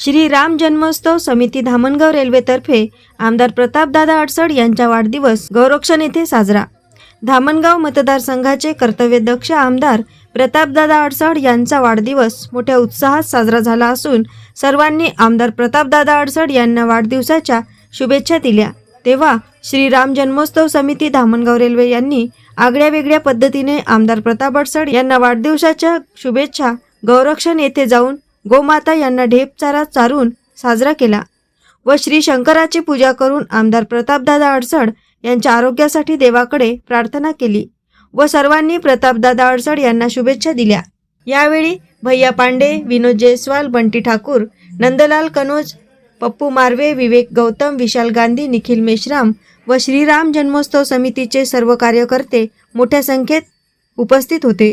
श्री राम जन्मोत्सव समिती धामणगाव रेल्वेतर्फे आमदार प्रतापदादा अडसड यांचा वाढदिवस गौरक्षण येथे साजरा. धामणगाव मतदारसंघाचे कर्तव्यदक्ष आमदार प्रतापदादा अडसड यांचा वाढदिवस मोठ्या उत्साहात साजरा झाला असून सर्वांनी आमदार प्रतापदादा अडसड यांना वाढदिवसाच्या शुभेच्छा दिल्या. तेव्हा श्रीराम जन्मोत्सव समिती धामणगाव रेल्वे यांनी आगळ्या वेगळ्या पद्धतीने आमदार प्रताप अडसड यांना वाढदिवसाच्या शुभेच्छा गौरक्षण येथे जाऊन गोमाता यांना ढेप चारा चारून साजरा केला व श्री शंकराची पूजा करून आमदार प्रतापदादा अडसड यांच्या आरोग्यासाठी देवाकडे प्रार्थना केली व सर्वांनी प्रतापदादा अडसड यांना शुभेच्छा दिल्या. यावेळी भैया पांडे विनोद जयस्वाल बंटी ठाकूर नंदलाल कनोज पप्पू मार्वे विवेक गौतम विशाल गांधी निखिल मेश्राम व श्रीराम जन्मोत्सव समितीचे सर्व कार्यकर्ते मोठ्या संख्येत उपस्थित होते.